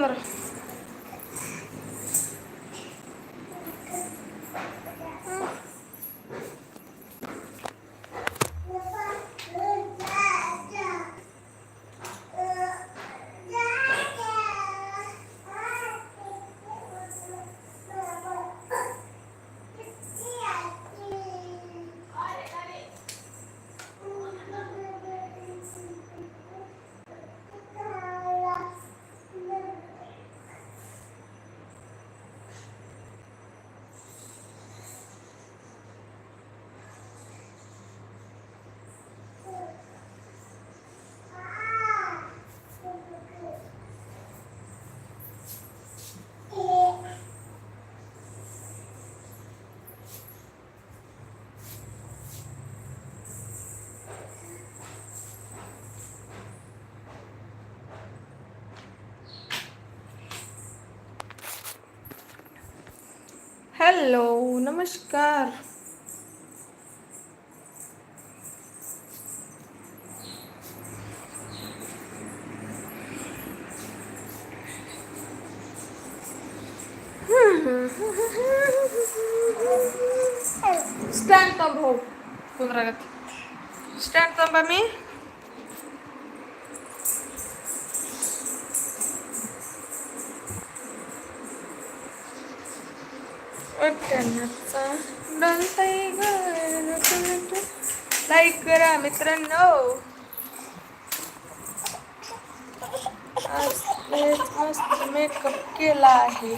बरं हॅलो नमस्कार स्टँड थांब भाऊ कुंद्रागत स्टँड थांबा मी लाईक करा मित्रांनो. आज मस्त मेकअप केला आहे.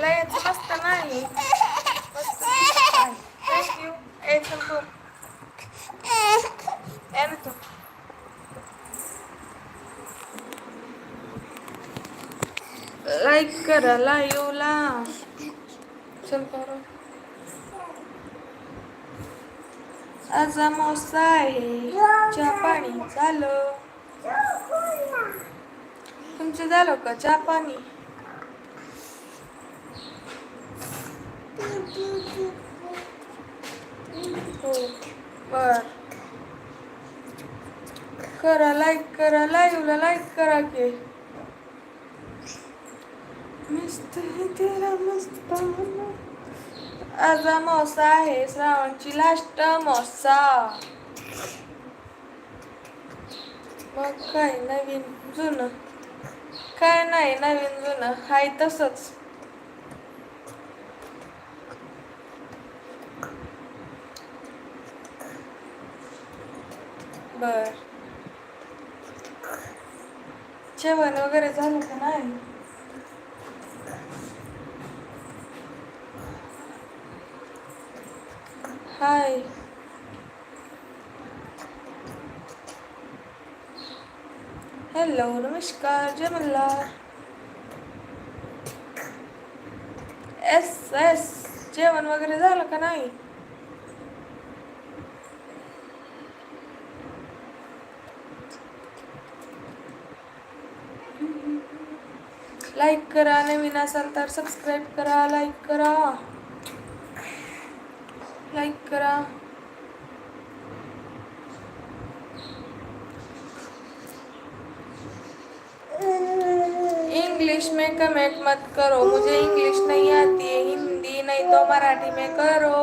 लयच मस्त नाही. मस्त थँक्यू ए तू ए तू लाईक करा लाईव्हला चल करू आज आहे. चहा पाणी झालं. तुमचं झालं का चहा पाणी? हो बर. करा लाईक करा लाईव्हला लाईक करा की. मस्त है तेरा मस्त पाहणं आज अमावस्या आहे श्रावणची लास्ट अमावस्या मग काय नवीन जुनं? काय नाही नवीन जुनं. हाय तसंच. बर. जेवण वगैरे झालं का नाही? हाय. हॅलो नमस्कार जय मल्हार एस एस जेवण वगैरे झालं का नाही? लाईक करा नवीन असाल तर सबस्क्राईब करा लाईक करा. लाईक करा. इंग्लिश में कमेंट मत करो. मुझे इंग्लिश नहीं आती है हिंदी नहीं तो मराठी में करो.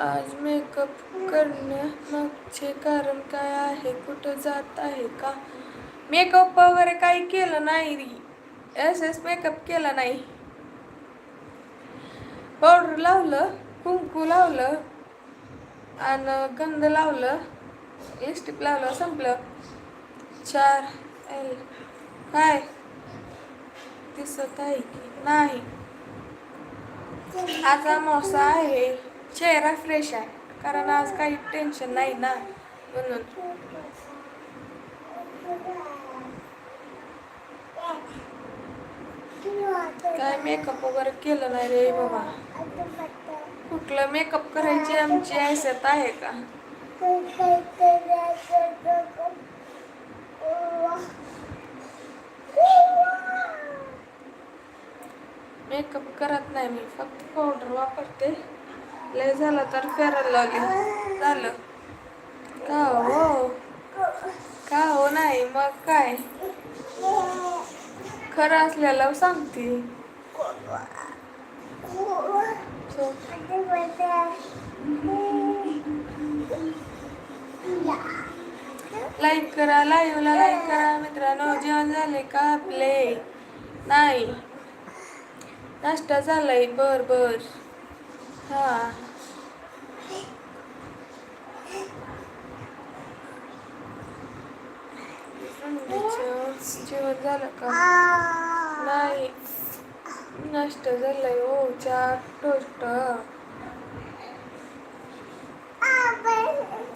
आज मेकअप करण्यामागचे कारण काय आहे? कुठं जात आहे का? मेकअप वगैरे काही केलं नाही. एस एस मेकअप केला नाही. पावडर लावलं कुंकू लावलं आणि गंध लावलं. लिपस्टिक लावलं संपलं. चार एल काय? दिसत आहे की नाही? आज मोसा आहे. चेहरा फ्रेश आहे. कारण आज काही टेन्शन नाही ना म्हणून. काय मेकअप वगैरे केलं नाही रे बाबा. कुठलं मेकअप करायची आमची ऐसत आहे का? मेकअप करत नाही मी फक्त पावडर वापरते. लय झालं तर फेरायला लागेल. झालं. का हो? का हो नाही? मग काय? खरं असल्याला सांगते. लाईक करा लाईव्हला लाईक करा मित्रांनो. जेवण झाले का आपले? नाही. नाश्ता झालाय. बर बर. हा. जेवण झालं का? नाही. नाश्ता झालाय हो चार टोस्ट.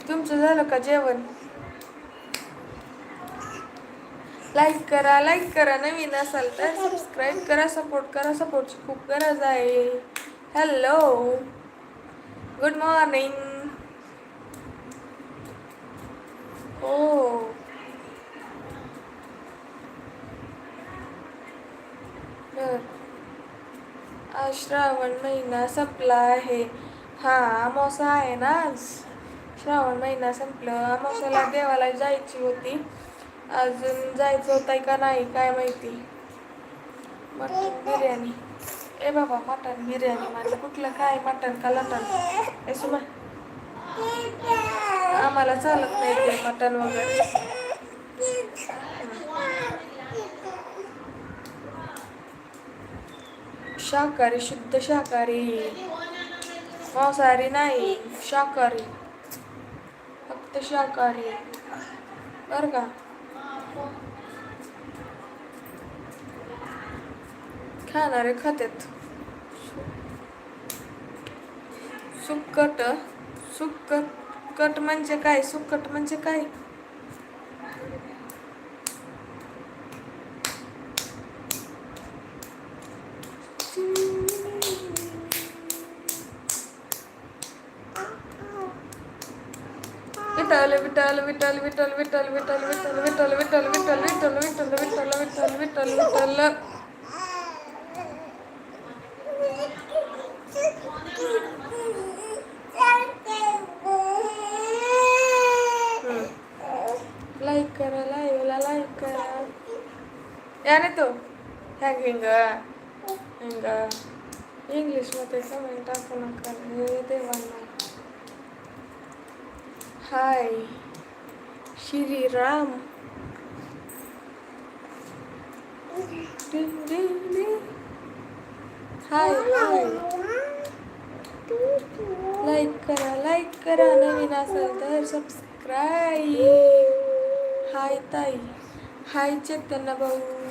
तुमचं झालं का जेवण? लाईक करा लाईक करा. नवीन असाल तर सबस्क्राईब करा सपोर्ट करा. सपोर्टची खूप गरज आहे. हॅलो. Good morning. हो बर आज श्रावण महिना संपला आहे. हा अमावसा आहे ना आज? श्रावण महिना संपलं. अमावस्याला देवाला जायची होती. अजून जायचं होतं का नाही काय माहिती? मटन बिर्याणी. ए बाबा मटन बिर्याणी माझं कुठलं काय? मटन का लटन ए सुमा. आम्हाला चालत नाही ते मटन वगैरे. शाकाहारी शुद्ध शाकाहारी. मांसाहारी नाही शाकाहारी. फक्त शाकाहारी. बरं का? खाणारे खात्यात. सुक्कट सुक्कट कट म्हणजे काय? सुक्कट म्हणजे काय? kalian itu yang eh, enggak. Enggak. Inggris mata saya minta penangkan ini teh kan mana kan. iya, iya Hai. Siri Ram. Ding ding ding. Hai hai. Like kara like kara nahi na ter, subscribe. Hai Tai. Hai Chetan Bahu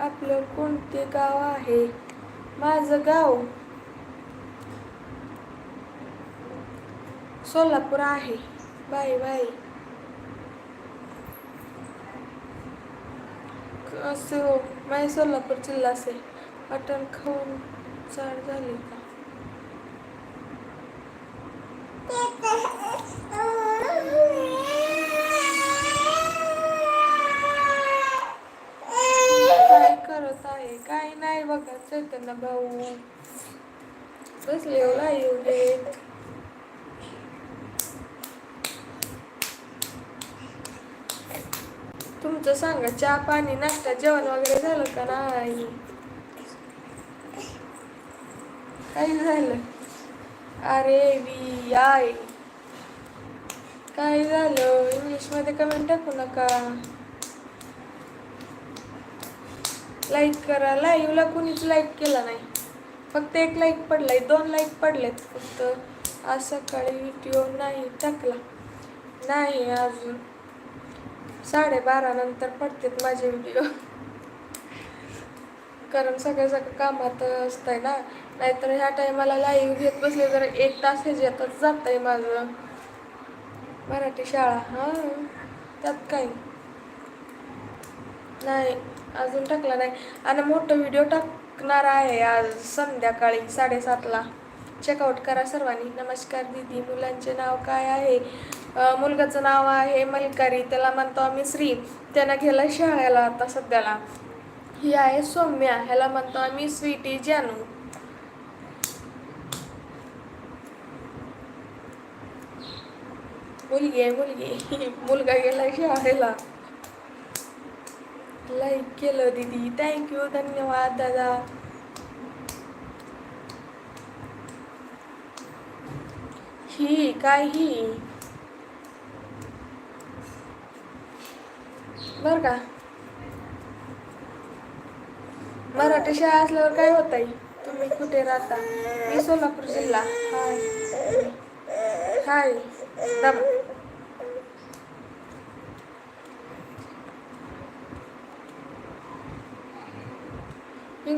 आपलं कोणते गाव आहे? माझं गाव सोलापूर आहे. Bye bye. कसं हो? माझे सोलापूर जिल्हा असेल. मटण खाऊन चाड झाली का काय करत आहे काय नाही त्यांना भाऊ बस लेवला येऊ देत तुमचं सांगा चहा पाणी नाश्ता जेवण वगैरे झालं का नाही? काही झालं? अरे वी आय. काय झालं? इंग्लिशमध्ये कमेंट टाकू नका. लाईक करा. लाईव्हला कुणीच लाईक केला नाही. फक्त एक लाईक पडलाय. दोन लाईक पडलेत. फक्त आज सकाळी व्हिडिओ नाही टाकला. नाही अजून. साडेबारा नंतर पडतात माझे व्हिडिओ कारण सगळं सगळं कामात असतंय ना. नाहीतर ह्या टायमाला लाईव्ह घेत बसले तर एक तास ह्याच्यातच जात आहे माझं. मराठी शाळा हां. त्यात काही. नाही. अजून टाकला नाही. आणि मोठं व्हिडिओ टाकणार आहे आज संध्याकाळी साडेसातला. चेकआउट करा सर्वांनी. नमस्कार दीदी मुलांचे नाव काय आहे? मुलगाचं नाव आहे मलकारी. त्याला म्हणतो आम्ही श्री. त्यानं गेला शाळेला आता सध्याला. ही आहे सौम्या. ह्याला म्हणतो आम्ही स्वीटी जानू. मुलगी आहे मुलगी. मुलगा गेला शाळेला. लाईक केलं दीदी. थँक्यू धन्यवाद दादा. ही काय ही? बर का? मराठी शाळा असल्यावर काय होत आहे तुम्ही कुठे राहता? मी सोलापूर जिल्हा. हाय. हाय. दाबा.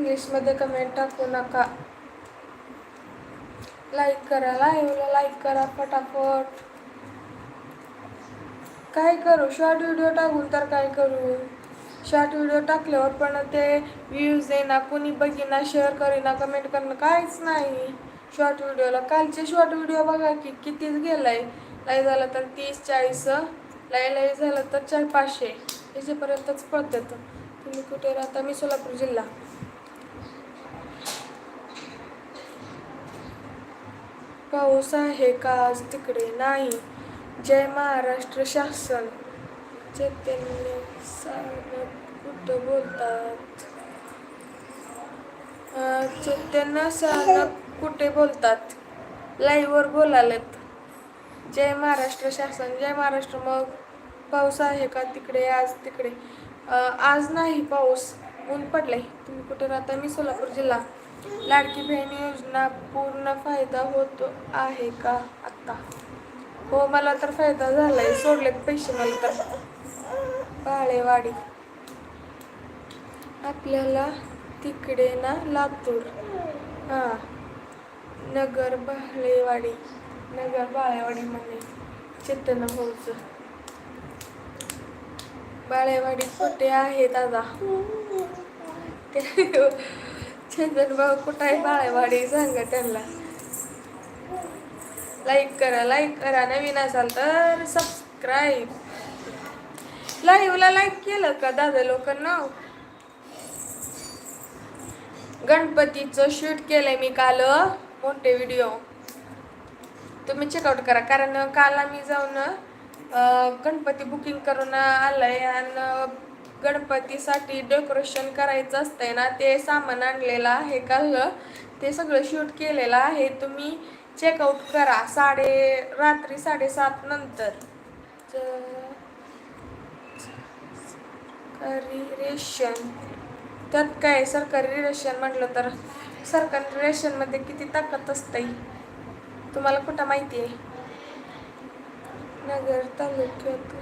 इंग्लिशमध्ये कमेंट टाकू नका. लाईक करा लाईव्हला लाईक करा फटाफट. काय करू? शॉर्ट व्हिडिओ टाकून तर काय करू? शॉर्ट व्हिडिओ टाकल्यावर पण ते व्ह्यूज येणार कोणी बघिना शेअर करीना कमेंट करणं काहीच नाही. शॉर्ट व्हिडिओला कालचे शॉर्ट व्हिडिओ बघा की कितीच गेलाय. लाई झालं तर तीस चाळीस लाई लाई झालं तर चार पाचशे. याच्यापर्यंतच पळतात. तुम्ही कुठे राहता? मी सोलापूर जिल्हा. पाऊस आहे का आज तिकडे नाही? जय महाराष्ट्र शासन. चैतन्य सावंत कुठं बोलतात? चैतन्य सावंत कुठे बोलतात? लाईव्हवर बोलालेत. जय महाराष्ट्र शासन. जय महाराष्ट्र मग. पाऊस आहे का तिकडे? आज तिकडे. आज नाही पाऊस. ऊन पडलंय. तुम्ही कुठे राहता? मी सोलापूर जिल्हा. लाडकी बहीण योजना पूर्ण फायदा होतो आहे का आत्ता? हो मला तर फायदा झालाय. सोडलेत पैसे मला तर. बाळेवाडी. आपल्याला तिकडे ना लातूर. हां. नगर बाळेवाडी. नगर बाळेवाडी म्हणे. चेतन भाऊचं. बाळेवाडी कुठे आहे दादा ते चंदन भाऊ कुठं आहे बाळेवाडी सांगा त्यांना. लाईक करा लाईक करा. नवीन असाल तर सबस्क्राईब लाईव्हला लाईक केलं का दादा लोकांना? गणपतीचं शूट केलंय मी काल मोठे व्हिडिओ तुम्ही चेकआउट करा कारण काल आम्ही जाऊन गणपती बुकिंग करून आलंय आणि गणपतीसाठी डेकोरेशन करायचं असतंय ना ते सामान आणलेलं आहे काल ते सगळं शूट केलेलं आहे. तुम्ही चेकआउट करा साडे रात्री साडेसात नंतर. सरकारी रेशन. त्यात काय सरकारी रेशन म्हटलं तर सरकारी रेशनमध्ये किती ताकद असते तुम्हाला कुठं माहिती आहे? नगर तालुक्यात.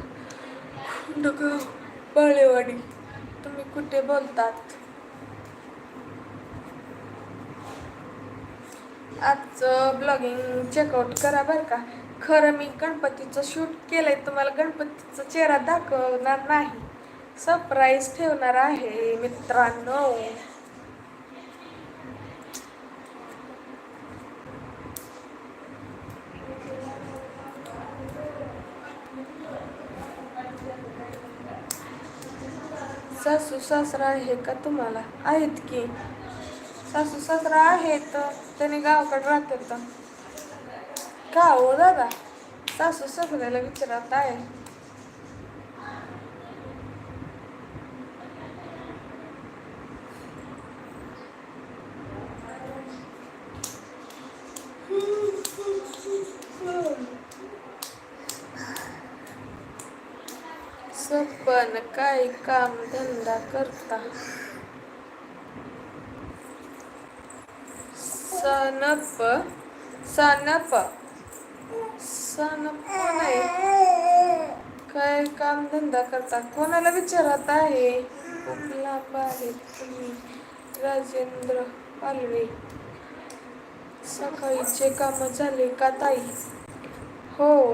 खोंडगाव तुम्ही कुठे बोलतात? आजचं ब्लॉगिंग चेकआउट करा बरं का. खरं मी गणपतीचं शूट केलंय तुम्हाला गणपतीचा चेहरा दाखवणार नाही. सरप्राईज ठेवणार आहे मित्रांनो सासू सासरा आहे का तुम्हाला? आहेत की. सासू सासरा आहेत त्यांनी गावाकडे राहतात. का हो दादा? सासू सासऱ्याला विचारत आहे सपन काय काम धंदा करता. सनप सनप सनप काय काम धंदा करता? कोणाला विचारत आहे? खूप लांब आहे तुम्ही राजेंद्र पालवे. सकाळीचे काम झाले का ताई? हो.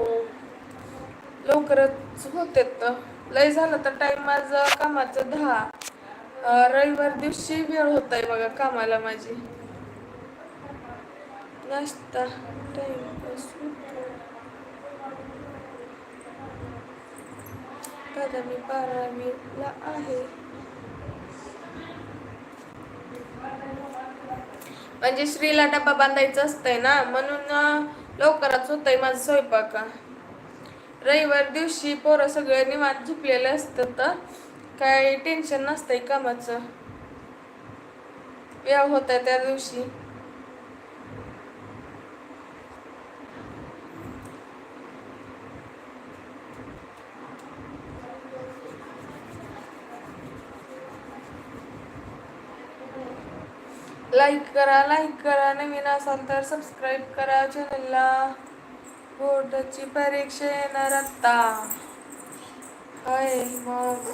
लवकरच होते तर लय झालं तर टाइम माझं कामाचं दहा. रविवार दिवशी वेळ होत आहे बघा कामाला माझी. नाश्ता टाइम होतो मी बारावीला आहे. म्हणजे श्रीला डबा बांधायचा असतंय ना म्हणून लवकरच होतंय माझं स्वयंपाक. रविवार दिवशी पोरं सगळं निवांत झोपलेलं असतं तर काही टेन्शन नसतंय कामाचं. व्याव होता त्या दिवशी. लाईक करा लाईक करा. नवीन असाल तर सबस्क्राईब करा चॅनलला बोर्डाची परीक्षा येणार आता होय मग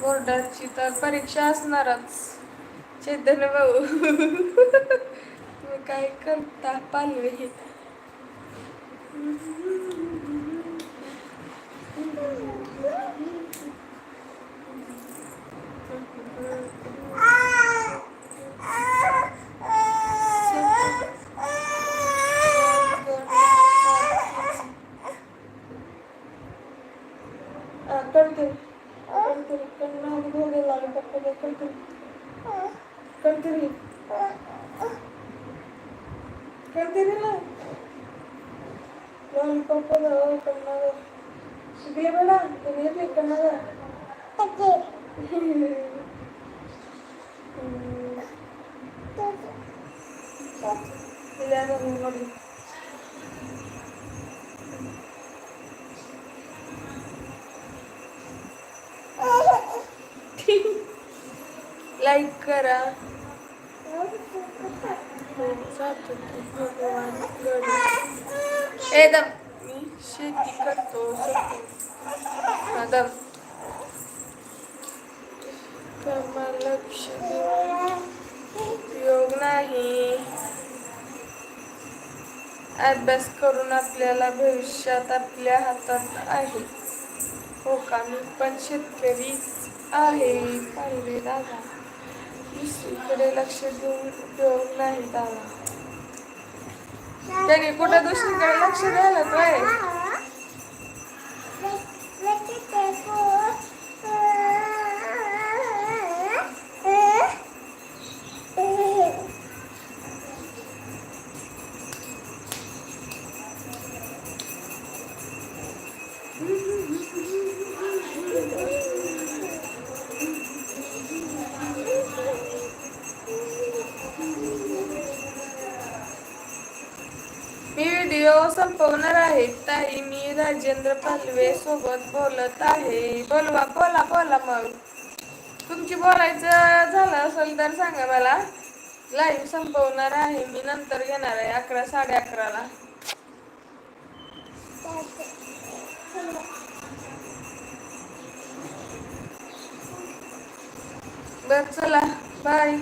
बोर्डाची तर परीक्षा असणारच. चैतन्य भाऊ. तुम्ही काय करता? पालवे. हे करते करते कन्ना घोडे लागले पप्पा करते करते रे करते रे ना लॉलीपॉप कन्ना शिकले बेटा तुम्ही येते कन्ना तिला मम्मी लाईक करा. एकदम मी शेती करतो. हा, दम. लक्ष योग नाही. अभ्यास करून आपल्याला भविष्यात आपल्या हातात आहे. हो का? मी पण शेतकरी. आहे पाहिले दादा. दुसरीकडे लक्ष देऊन उपयोग नाही दादा. त्याने कुठं दुसरीकडे लक्ष द्यायला पाहिजे व्हिडिओ संपवणार आहे. ताई मी राजेंद्र पालवे सोबत बोलत आहे. बोलवा बोला बोला मग. तुमची बोलायचं झालं असेल तर सांगा मला. लाईव्ह संपवणार आहे. मी नंतर घेणार आहे अकरा साडे अकराला. बर चला. बाय